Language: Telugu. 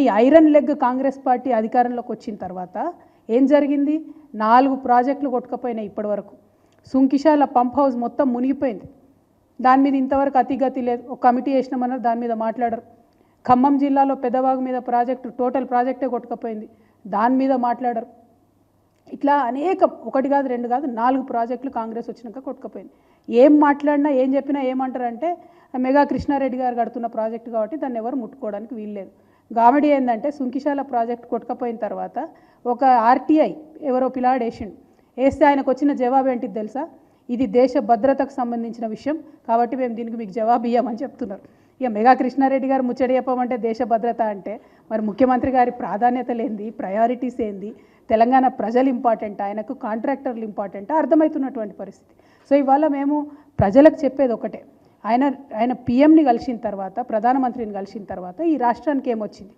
ఈ ఐరన్ లెగ్ కాంగ్రెస్ పార్టీ అధికారంలోకి వచ్చిన తర్వాత ఏం జరిగింది? నాలుగు ప్రాజెక్టులు కొట్టుకపోయినాయి ఇప్పటివరకు. సుంకిశాల పంప్ హౌస్ మొత్తం మునిగిపోయింది. దాని మీద ఇంతవరకు అతిగతి లేదు. ఒక కమిటీ వేసినామన్నారు దాని మీద మాట్లాడరు. ఖమ్మం జిల్లాలో పెద్దవాగు మీద ప్రాజెక్టు టోటల్ ప్రాజెక్టే కొట్టుకపోయింది. దాని మీద మాట్లాడరు. ఇట్లా అనేక ఒకటి కాదు రెండు కాదు నాలుగు ప్రాజెక్టులు కాంగ్రెస్ వచ్చినాక కొట్టుకపోయింది. ఏం మాట్లాడినా ఏం చెప్పినా ఏమంటారంటే మెగా కృష్ణారెడ్డి గారు కడుతున్న ప్రాజెక్టు కాబట్టి దాన్ని ఎవరు ముట్టుకోవడానికి వీల్లేదు. గామెడీ ఏంటంటే సుంకిశాల ప్రాజెక్ట్ కొట్టుకపోయిన తర్వాత ఒక ఆర్టీఐ ఎవరో పిలాడేషన్ వేసిండు వేస్తే ఆయనకు వచ్చిన జవాబు ఏంటిది తెలుసా? ఇది దేశ భద్రతకు సంబంధించిన విషయం కాబట్టి మేము దీనికి మీకు జవాబు ఇవ్వమని చెప్తున్నారు. ఇక మెగా కృష్ణారెడ్డి గారు ముచ్చడి చెప్పమంటే దేశ భద్రత అంటే మరి ముఖ్యమంత్రి గారి ప్రాధాన్యతలేంది ప్రయారిటీస్ ఏంది? తెలంగాణ ప్రజలు ఇంపార్టెంట్ ఆయనకు కాంట్రాక్టర్లు ఇంపార్టెంట్ అర్థమవుతున్నటువంటి పరిస్థితి. సో ఇవాళ మేము ప్రజలకు చెప్పేది ఒకటే. ఆయన ఆయన పిఎంని కలిసిన తర్వాత ప్రధానమంత్రిని కలిసిన తర్వాత ఈ రాష్ట్రానికి ఏమొచ్చింది?